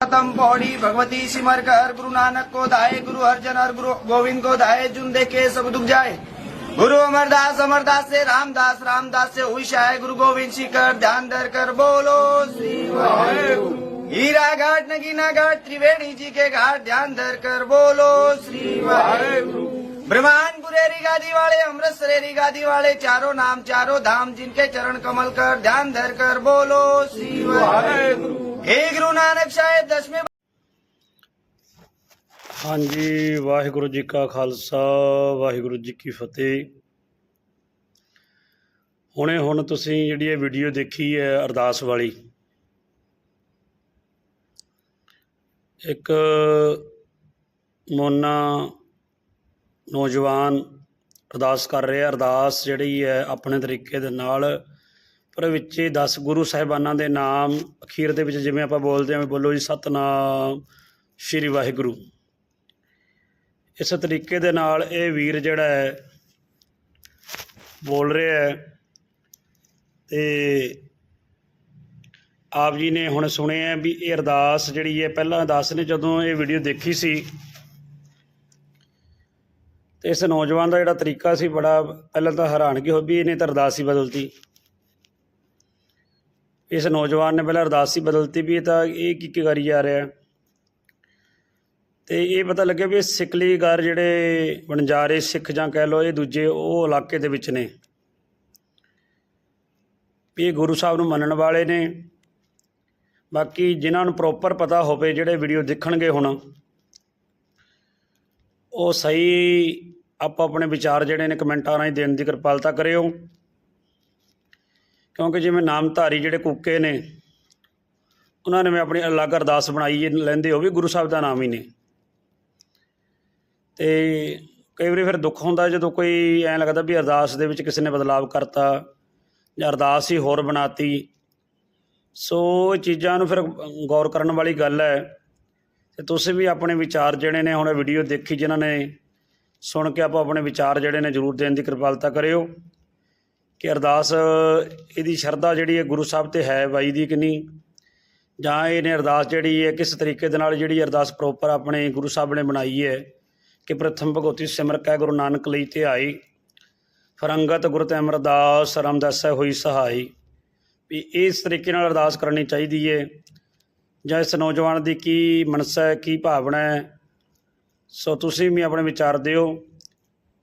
खत्म पौड़ी, भगवती सिमर कर गुरु नानक को दाए, गुरु अर्जन और गुरु गोविंद को दाए जुन देखे सब दुख जाए। गुरु अमरदास अमरदास से रामदास रामदास से हुई शाय, गुरु गोविंद शिखर, ध्यान धर कर बोलो हीरा घाट, नगीना घाट, त्रिवेणी जी के घाट, ध्यान धर कर बोलो, श्री ब्रह्मांड पुरेरी गादी वाले अमृतसरेरी गादी वाले, चारों नाम, चारों धाम, जिनके चरण कमल कर, ध्यान धर कर बोलो, श्री ਗੁਰੂ ਨਾਨਕ ਸਾਹਿਬ ਦਸਵੇਂ ਹਾਂਜੀ, ਵਾਹਿਗੁਰੂ ਜੀ ਕਾ ਖਾਲਸਾ, ਵਾਹਿਗੁਰੂ ਜੀ ਕੀ ਫਤਿਹ। ਹੁਣੇ ਹੁਣ ਤੁਸੀਂ ਜਿਹੜੀ ਇਹ ਵੀਡੀਓ ਦੇਖੀ ਹੈ ਅਰਦਾਸ ਵਾਲੀ, ਇੱਕ ਮੋਨਾ ਨੌਜਵਾਨ ਅਰਦਾਸ ਕਰ ਰਿਹਾ, ਅਰਦਾਸ ਜਿਹੜੀ ਹੈ ਆਪਣੇ ਤਰੀਕੇ ਦੇ ਨਾਲ ਪਰ ਵਿੱਚ 10 ਗੁਰੂ ਸਾਹਿਬਾਨਾਂ ਦੇ ਨਾਮ ਅਖੀਰ ਦੇ ਵਿੱਚ ਜਿਵੇਂ ਆਪਾਂ ਬੋਲਦੇ ਹਾਂ ਵੀ ਬੋਲੋ ਜੀ ਸਤਨਾਮ ਸ਼੍ਰੀ ਵਾਹਿਗੁਰੂ। ਇਸ ਤਰੀਕੇ ਦੇ ਨਾਲ ਇਹ ਵੀਰ ਜਿਹੜਾ ਹੈ, ਬੋਲ ਰਿਹਾ ਹੈ ਤੇ ਆਪ ਜੀ ਨੇ ਹੁਣ ਸੁਣਿਆ ਵੀ ਇਹ ਅਰਦਾਸ ਜਿਹੜੀ ਹੈ, ਪਹਿਲਾਂ ਅਰਦਾਸ ਨੇ ਜਦੋਂ ਇਹ ਵੀਡੀਓ ਦੇਖੀ ਸੀ ਤੇ ਇਸ ਨੌਜਵਾਨ ਦਾ ਜਿਹੜਾ ਤਰੀਕਾ ਸੀ ਬੜਾ ਪਹਿਲਾਂ ਤਾਂ ਹੈਰਾਨਗੀ ਹੋ ਵੀ ਇਹਨੇ ਤਾਂ ਅਰਦਾਸ ਹੀ ਬਦਲਤੀ। ਇਸ ਨੌਜਵਾਨ ਨੇ ਪਹਿਲਾਂ ਅਰਦਾਸ ਹੀ ਬਦਲਤੀ ਵੀ ਤਾਂ ਇਹ ਕੀ ਕੀ ਕਰੀ ਜਾ ਰਿਹਾ। ਹੈ ਤੇ ਇਹ ਪਤਾ ਲੱਗਿਆ ਵੀ ਇਹ ਸਿਕਲੀਗਰ ਜਿਹੜੇ ਵਣਜਾਰੇ ਸਿੱਖ ਜਾਂ ਕਹਿ ਲਓ ਇਹ ਦੂਜੇ ਉਹ ਇਲਾਕੇ ਦੇ ਵਿੱਚ ਨੇ। ਵੀ ਇਹ ਗੁਰੂ ਸਾਹਿਬ ਨੂੰ ਮੰਨਣ ਵਾਲੇ ਨੇ। ਬਾਕੀ ਜਿਨ੍ਹਾਂ ਨੂੰ ਪ੍ਰੋਪਰ ਪਤਾ ਹੋਵੇ ਜਿਹੜੇ ਵੀਡੀਓ ਦੇਖਣਗੇ ਹੁਣ, ਉਹ ਸਹੀ ਆਪੋ ਆਪਣੇ ਵਿਚਾਰ ਜਿਹੜੇ ਨੇ ਕਮੈਂਟਾਂ ਰਾਹੀਂ ਦੇਣ ਦੀ ਕਿਰਪਾਲਤਾ ਕਰਿਓ। ਕਿਉਂਕਿ ਜਿਵੇਂ ਨਾਮਧਾਰੀ ਜਿਹੜੇ ਕੂਕੇ ਨੇ, ਉਹਨਾਂ ਨੇ ਮੈਂ ਆਪਣੀ ਅਲੱਗ ਅਰਦਾਸ ਬਣਾਈ ਲੈਂਦੇ ਉਹ ਵੀ ਗੁਰੂ ਸਾਹਿਬ ਦਾ ਨਾਮ ਹੀ ਨੇ। ਤੇ ਕਈ ਵਾਰੀ ਫਿਰ ਦੁੱਖ ਹੁੰਦਾ ਜਦੋਂ ਕੋਈ ਐਂ ਲੱਗਦਾ ਵੀ ਅਰਦਾਸ ਦੇ ਵਿੱਚ ਕਿਸੇ ਨੇ ਬਦਲਾਵ ਕਰਤਾ ਜਾਂ ਅਰਦਾਸ ਹੀ ਹੋਰ ਬਣਾਤੀ। ਸੋ ਇਹ ਚੀਜ਼ਾਂ ਨੂੰ ਫਿਰ ਗੌਰ ਕਰਨ ਵਾਲੀ ਗੱਲ ਹੈ। ਤੇ ਤੁਸੀਂ ਵੀ ਆਪਣੇ ਵਿਚਾਰ ਜਿਹੜੇ ਨੇ, ਹੁਣ ਵੀਡੀਓ ਦੇਖੀ ਜਿਨ੍ਹਾਂ ਨੇ ਸੁਣ ਕੇ ਆਪੋ ਆਪਣੇ ਵਿਚਾਰ ਜਿਹੜੇ ਨੇ ਜ਼ਰੂਰ ਦੇਣ ਦੀ ਕਿਰਪਾਲਤਾ ਕਰਿਓ। ਕਿ ਅਰਦਾਸ, ਇਹਦੀ ਸ਼ਰਧਾ ਜਿਹੜੀ ਹੈ ਗੁਰੂ ਸਾਹਿਬ ਤੇ ਹੈ ਬਾਈ ਦੀ ਕਿ ਨਹੀਂ ਜਾਂ ਇਹਨੇ ਅਰਦਾਸ ਜਿਹੜੀ ਹੈ ਕਿਸ ਤਰੀਕੇ ਦੇ ਨਾਲ ਜਿਹੜੀ ਅਰਦਾਸ ਪ੍ਰੋਪਰ ਆਪਣੇ ਗੁਰੂ ਸਾਹਿਬ ਨੇ ਬਣਾਈ ਹੈ ਕਿ ਪ੍ਰਥਮ ਭਗਉਤੀ ਸਿਮਰ ਕੈ ਗੁਰੂ ਨਾਨਕ ਲਈ ਤੇ ਆਈ। ਫਰੰਗਤ ਗੁਰ ਤੇ ਅਮਰਦਾਸ ਰਾਮਦਾਸੈ ਹੋਈ ਸਹਾਈ। ਵੀ ਇਸ ਤਰੀਕੇ ਨਾਲ ਅਰਦਾਸ ਕਰਨੀ ਚਾਹੀਦੀ ਹੈ ਜਾਂ ਇਸ ਨੌਜਵਾਨ ਦੀ ਕੀ ਮਨਸਾ ਹੈ, ਕੀ ਭਾਵਨਾ ਹੈ? ਸੋ ਤੁਸੀਂ ਵੀ ਆਪਣੇ ਵਿਚਾਰ ਦਿਓ।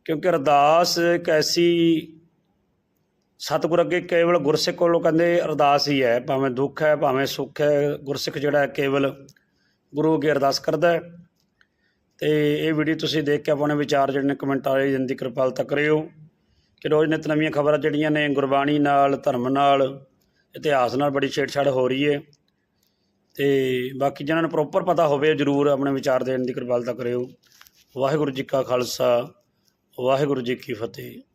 ਕਿਉਂਕਿ ਅਰਦਾਸ ਇੱਕ ਐਸੀ ਸਤਿਗੁਰ ਅੱਗੇ ਕੇਵਲ ਗੁਰਸਿੱਖ ਕੋਲੋਂ ਕਹਿੰਦੇ ਅਰਦਾਸ ਹੀ ਹੈ, ਭਾਵੇਂ ਦੁੱਖ ਹੈ, ਭਾਵੇਂ ਸੁੱਖ ਹੈ, ਗੁਰਸਿੱਖ ਜਿਹੜਾ ਹੈ ਕੇਵਲ ਗੁਰੂ ਅੱਗੇ ਅਰਦਾਸ ਕਰਦਾ ਹੈ। ਤੇ ਇਹ ਵੀਡੀਓ ਤੁਸੀਂ ਦੇਖ ਕੇ ਆਪਣੇ ਵਿਚਾਰ ਜਿਹੜੇ ਨੇ ਕਮੈਂਟਾਂ ਰਾਹੀਂ ਦੇਣ ਦੀ ਕਿਰਪਾਲਤਾ ਕਰਿਓ ਕਿ ਰੋਜ਼ ਨਿਤ ਨਵੀਆਂ ਖਬਰਾਂ ਜਿਹੜੀਆਂ ਨੇ ਗੁਰਬਾਣੀ ਨਾਲ, ਧਰਮ ਨਾਲ, ਇਤਿਹਾਸ ਨਾਲ ਬੜੀ ਛੇੜਛਾੜ ਹੋ ਰਹੀ ਹੈ। ਤੇ ਬਾਕੀ ਜਿਹਨਾਂ ਨੂੰ ਪ੍ਰੋਪਰ ਪਤਾ ਹੋਵੇ ਜਰੂਰ ਆਪਣੇ ਵਿਚਾਰ ਦੇਣ ਦੀ ਕਿਰਪਾਲਤਾ ਕਰਿਓ। ਵਾਹਿਗੁਰੂ ਜੀ ਕਾ ਖਾਲਸਾ, ਵਾਹਿਗੁਰੂ ਜੀ ਕੀ ਫਤਿਹ।